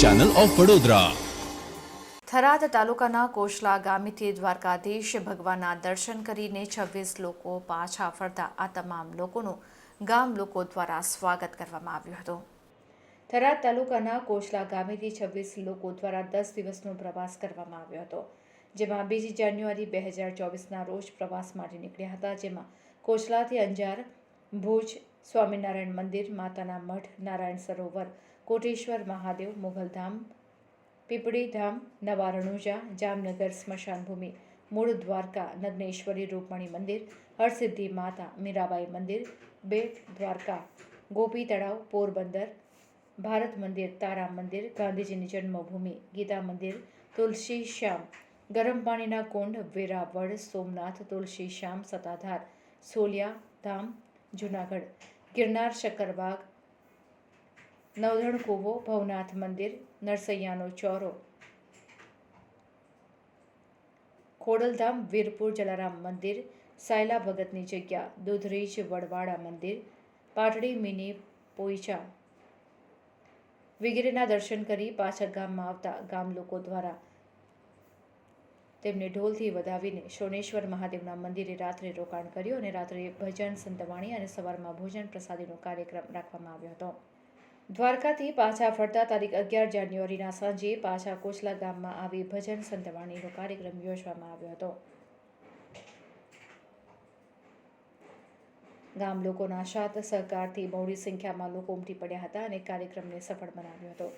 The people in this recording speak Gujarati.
ચેનલ ઓફ વડોદરા થરાદ તાલુકાના કોશલા ગામેથી દ્વારકાધીશ ભગવાનના દર્શન કરીને છવ્વીસ લોકો પાછા ફરતા. આ તમામ લોકોનું ગામ લોકો દ્વારા સ્વાગત કરવામાં આવ્યું હતું. થરાદ તાલુકાના કોશલા ગામેથી છવ્વીસ લોકો દ્વારા દસ દિવસનો પ્રવાસ કરવામાં આવ્યો હતો, જેમાં બીજી જાન્યુઆરી બે હજાર ચોવીસના રોજ પ્રવાસ માટે નીકળ્યા હતા, જેમાં કોશલાથી અંજાર, ભુજ સ્વામિનારાયણ મંદિર, માતાના મઠ નારાયણ સરોવર, કોટેશ્વર મહાદેવ મુઘલધામ પીપળી ધામ નવા રણુજા જામનગર સ્મશાનભૂમિ, મૂળ દ્વારકા, નગ્નેશ્વરી રૂપમણી મંદિર, હરસિદ્ધિ માતા, મીરાબાઈ મંદિર, બેટ દ્વારકા, ગોપી તળાવ, પોરબંદર, ભારત મંદિર તારા મંદિર, ગાંધીજીની જન્મભૂમિ, ગીતા મંદિર, તુલસી શ્યામ, ગરમ પાણીના કુંડ, વેરાવળ, સોમનાથ, તુલસી શ્યામ સતાધાર સોલિયા ધામ જુનાગઢ. ગિરનાર શક્કરબાગ. નવધણ કૂવો, ભવનાથ મંદિર, નરસૈયાનો ચોરો. ખોડલધામ, વીરપુર, જલારામ મંદિર, સાયલા ભગતની જગ્યા, દૂધરીજ, વડવાડા મંદિર, પાટડી મિની પોઈચા. વગેરેના દર્શન કરી પાછા ગામમાં આવતા ગામ લોકો દ્વારા તેમને ઢોલથી વધાવીને શોનેશ્વર મહાદેવના મંદિરે રાત્રે રોકાણ કર્યું અને રાત્રે ભજન સંતવાણી અને સવારમાં ભોજન પ્રસાદીનો કાર્યક્રમ રાખવામાં આવ્યો હતો. દ્વારકાથી પાછા ફરતા તારીખ અગિયાર જાન્યુઆરીના સાંજે પાછા કોચલા ગામમાં આવી ભજન સંતવાણીનો કાર્યક્રમ યોજવામાં આવ્યો હતો. ગામ લોકોના સાથ સહકારથી બહોળી સંખ્યામાં લોકો ઉમટી પડ્યા હતા અને કાર્યક્રમને સફળ બનાવ્યો હતો.